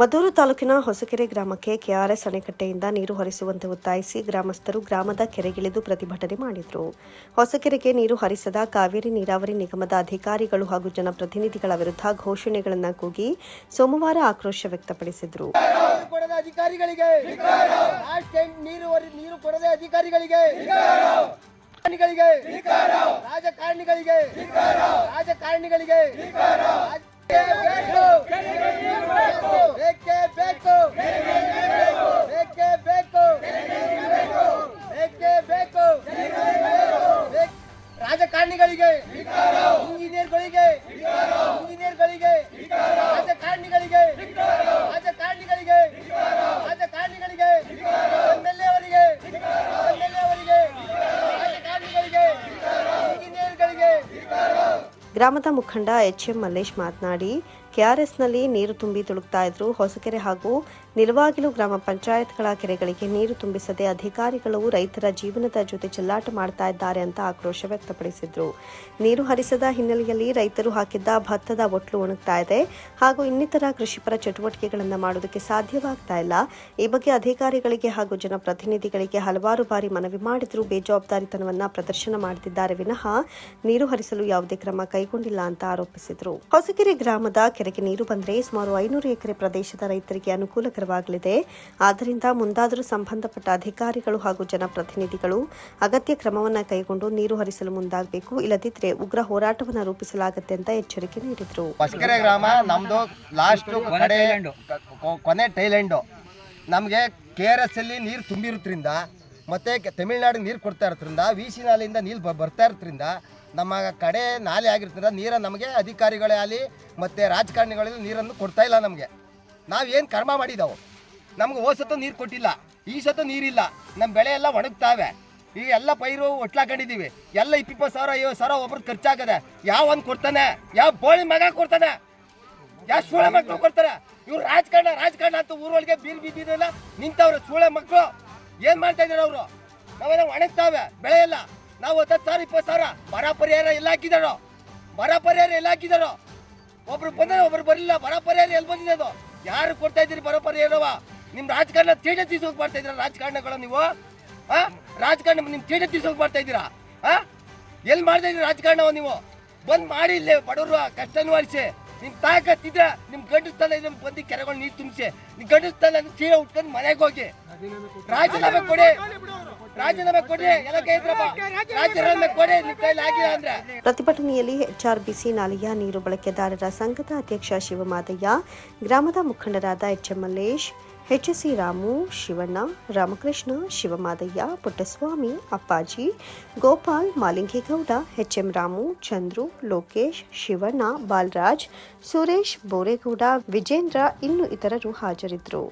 ಮದ್ದೂರು ತಾಲೂಕಿನ ಹೊಸಕೆರೆ ಗ್ರಾಮಕ್ಕೆ ಕೆಆರ್ಎಸ್ ಅಣೆಕಟ್ಟೆಯಿಂದ ನೀರು ಹರಿಸುವಂತೆ ಒತ್ತಾಯಿಸಿ ಗ್ರಾಮಸ್ಥರು ಗ್ರಾಮದ ಕೆರೆಗಿಳಿದು ಪ್ರತಿಭಟನೆ ಮಾಡಿದರು. ಹೊಸಕೆರೆಗೆ ನೀರು ಹರಿಸದ ಕಾವೇರಿ ನೀರಾವರಿ ನಿಗಮದ ಅಧಿಕಾರಿಗಳು ಹಾಗೂ ಜನಪ್ರತಿನಿಧಿಗಳ ವಿರುದ್ಧ ಘೋಷಣೆಗಳನ್ನು ಕೂಗಿ ಸೋಮವಾರ ಆಕ್ರೋಶ ವ್ಯಕ್ತಪಡಿಸಿದರು. ನೀರು ರಾಜಕಾರಣಿಗಳಿಗೆ ಇಂಜಿನಿಯರ್ಗಳಿಗೆ ಇಂಜಿನಿಯರ್ಗಳಿಗೆ ರಾಜಕಾರಣಿಗಳಿಗೆ ರಾಜಕಾರಣಿಗಳಿಗೆ ರಾಜಕಾರಣಿಗಳಿಗೆ ಎಂಎಲ್ಎ ಅವರಿಗೆ ಎಂಎಲ್ಎ ಅವರಿಗೆ ರಾಜಕಾರಣಿಗಳಿಗೆ ಇಂಜಿನಿಯರ್ಗಳಿಗೆ. ಗ್ರಾಮದ ಮುಖಂಡ ಎಚ್ ಎಂ ಮಲ್ಲೇಶ್ ಮಾತನಾಡಿ ಕೆಆರ್ಎಸ್ನಲ್ಲಿ ನೀರು ತುಂಬಿ ತುಳುಕ್ತಾ ಇದ್ರು. ಹೊಸಕೆರೆ ಹಾಗೂ ನಿಲುವಾಗಿಲು ಗ್ರಾಮ ಪಂಚಾಯತ್ಗಳ ಕೆರೆಗಳಿಗೆ ನೀರು ತುಂಬಿಸದೆ ಅಧಿಕಾರಿಗಳು ರೈತರ ಜೀವನದ ಜೊತೆ ಚೆಲ್ಲಾಟ ಮಾಡ್ತಾ ಇದ್ದಾರೆ ಅಂತ ಆಕ್ರೋಶ ವ್ಯಕ್ತಪಡಿಸಿದ್ರು. ನೀರು ಹರಿಸದ ಹಿನ್ನೆಲೆಯಲ್ಲಿ ರೈತರು ಹಾಕಿದ್ದ ಭತ್ತದ ಒಟ್ಲು ಒಣಗ್ತಾ ಇದೆ. ಹಾಗೂ ಇನ್ನಿತರ ಕೃಷಿಪರ ಚಟುವಟಿಕೆಗಳನ್ನು ಮಾಡುವುದಕ್ಕೆ ಸಾಧ್ಯವಾಗ್ತಾ ಇಲ್ಲ. ಈ ಬಗ್ಗೆ ಅಧಿಕಾರಿಗಳಿಗೆ ಹಾಗೂ ಜನಪ್ರತಿನಿಧಿಗಳಿಗೆ ಹಲವಾರು ಬಾರಿ ಮನವಿ ಮಾಡಿದರೂ. ಬೇಜವಾಬ್ದಾರಿತನವನ್ನ ಪ್ರದರ್ಶನ ಮಾಡುತ್ತಿದ್ದಾರೆ ವಿನಃ ನೀರು ಹರಿಸಲು ಯಾವುದೇ ಕ್ರಮ ಕೈಗೊಂಡಿಲ್ಲ ಅಂತ ಆರೋಪಿಸಿದರು. ಹೊಸಕೆರೆ ಗ್ರಾಮದ ಕೆರೆಗೆ ನೀರು ಬಂದರೆ ಸುಮಾರು ಐನೂರು ಎಕರೆ ಪ್ರದೇಶದ ರೈತರಿಗೆ ಅನುಕೂಲಕರವಾಗಲಿದೆ. ಆದ್ದರಿಂದ ಮುಂದಾದರೂ ಸಂಬಂಧಪಟ್ಟ ಅಧಿಕಾರಿಗಳು ಹಾಗೂ ಜನಪ್ರತಿನಿಧಿಗಳು ಅಗತ್ಯ ಕ್ರಮವನ್ನು ಕೈಗೊಂಡು ನೀರು ಹರಿಸಲು ಮುಂದಾಗಬೇಕು. ಇಲ್ಲದಿದ್ದರೆ ಉಗ್ರ ಹೋರಾಟವನ್ನು ರೂಪಿಸಲಾಗುತ್ತೆ ಅಂತ ಎಚ್ಚರಿಕೆ ನೀಡಿದರು. ಕೊನೆ ಟೈಲೆಂಡು ನಮಗೆ ಕೆ ಆರ್ ಎಸ್ ಅಲ್ಲಿ ನೀರು ತುಂಬಿರೋದ್ರಿಂದ ಮತ್ತು ತಮಿಳ್ನಾಡಿಗೆ ನೀರು ಕೊಡ್ತಾ ಇರೋದ್ರಿಂದ ವಿ ಸಿ ನಾಲೆಯಿಂದ ನೀರು ಬ ಬರ್ತಾ ಇರೋದ್ರಿಂದ ನಮ್ಮ ಕಡೆ ನಾಲೆ ಆಗಿರ್ತದ ನೀರನ್ನು ನಮಗೆ ಅಧಿಕಾರಿಗಳೇ ಆಗಲಿ ಮತ್ತು ರಾಜಕಾರಣಿಗಳಲ್ಲಿ ನೀರನ್ನು ಕೊಡ್ತಾ ಇಲ್ಲ ನಮಗೆ. ನಾವೇನು ಕರ್ಮ ಮಾಡಿದ್ದಾವೆ ನಮ್ಗೆ ಹೋದ ನೀರು ಕೊಟ್ಟಿಲ್ಲ, ಈ ಸತ್ತು ನೀರಿಲ್ಲ ನಮ್ಮ ಬೆಳೆ ಎಲ್ಲ ಒಣಗ್ತಾವೆ. ಈಗ ಎಲ್ಲ ಪೈರು ಒಟ್ಲಾಕೊಂಡಿದ್ದೀವಿ ಎಲ್ಲ ಇಪ್ಪಿಪ್ಪತ್ತು ಸಾವಿರ, ಐವತ್ತು ಸಾವಿರ ಒಬ್ರು ಖರ್ಚಾಗದೆ ಯಾವ ಒಂದು ಕೊಡ್ತಾನೆ? ಯಾವ ಬೋಳಿ ಮಗ ಕೊಡ್ತಾನೆ? ಯಾವ ಸೂಳೆ ಮಗ ಕೊಡ್ತಾರೆ ಇವ್ರು ರಾಜಕಾರಣ ರಾಜಕಾರಣ ಅಂತ ಊರೊಳಗೆ ಬೀರ್ ಬಿದ್ದಿರಲ್ಲ ನಿಂತವ್ರೆ. ಮಾಡ್ತಾ ಇದಾರೆ ಅವರು. ನಾವೆಲ್ಲ ಒಣಗ್ತಾವೆ ಬೆಳೆ ಇಲ್ಲ ನಾವು ಹತ್ತು ಸಾವಿರ, ಇಪ್ಪತ್ತು ಸಾವಿರ ಬರ ಪರಿಹಾರ ಎಲ್ಲ ಹಾಕಿದಾರೋ ಬರ ಪರಿಹಾರ ಎಲ್ಲ ಹಾಕಿದಾರೋ ಒಬ್ರು ಬಂದ್ರೆ ಒಬ್ರು ಬರಲಿಲ್ಲ, ಬರ ಪರಿಹಾರ ಎಲ್ಲಿ ಬಂದಿದೆ ಅದು? ಯಾರು ಕೊಡ್ತಾ ಇದ್ದೀರಿ ಬರ ಪರಿಹಾರವ ನಿಮ್ಮ ರಾಜಕಾರಣ ತೀಟ ತೀಸೋಗಿ ಮಾಡ್ತಾ ಇದ್ದೀರಾ ರಾಜಕಾರಣಗಳು ನೀವು? ಆ? ರಾಜಕಾರಣ ನಿಮ್ಮ ತೀಟ ತೀಸೋಗಿ ಮಾಡ್ತಾ ಇದ್ದೀರಾ? ಆ? ಎಲ್ಲಿ ಮಾಡ್ತಾ ಇದ್ದೀರಿ ರಾಜಕಾರಣವ ನೀವು? ಬಂದ್ ಮಾಡಿ ಇಲ್ಲೇ ಬಡವರು ಕಷ್ಟ ನಿವಾರಿಸಿ ನಿಮ್ ತಾಕತ್ತಿದ್ರೆ ನಿಮ್ ಗಂಡಸ್ಥಾನ ಇದ್ರೆ ಬಂದು ಕೆರೆಗಳು ನೀರು ತುಂಬಿಸಿ. ನಿಮ್ ಗಂಡಸ್ಥಾನ ಚೀಲ ಉಟ್ಕೊಂಡು ಮನೆಗೆ ಹೋಗಿ. ರಾಜೀನಾಮೆ ಕೊಡಿ. ರಾಜೀನಾಮೆ ಕೊಡಿ. ಎಲ್ಲ ಪ್ರತಿಭಟನೆಯಲ್ಲಿ ಎಚ್ಆರ್ಬಿಸಿ ನಾಲೆಯ ನೀರು ಬಳಕೆದಾರರ ಸಂಘದ ಅಧ್ಯಕ್ಷ ಶಿವಮಾದಯ್ಯ, ಗ್ರಾಮದ ಮುಖಂಡರಾದ HM Mallesh HSC Ramu, Shivanna, Ramakrishna, Shivamadaiah, Puttaswamy, Appaji, Gopal, Malingegowda, HM Ramu, Chandru, Lokesh, Shivanna, Balaraj, Suresh, Boregowda, Vijendra ಇನ್ನು ಇತರರು ಹಾಜರಿದ್ದರು.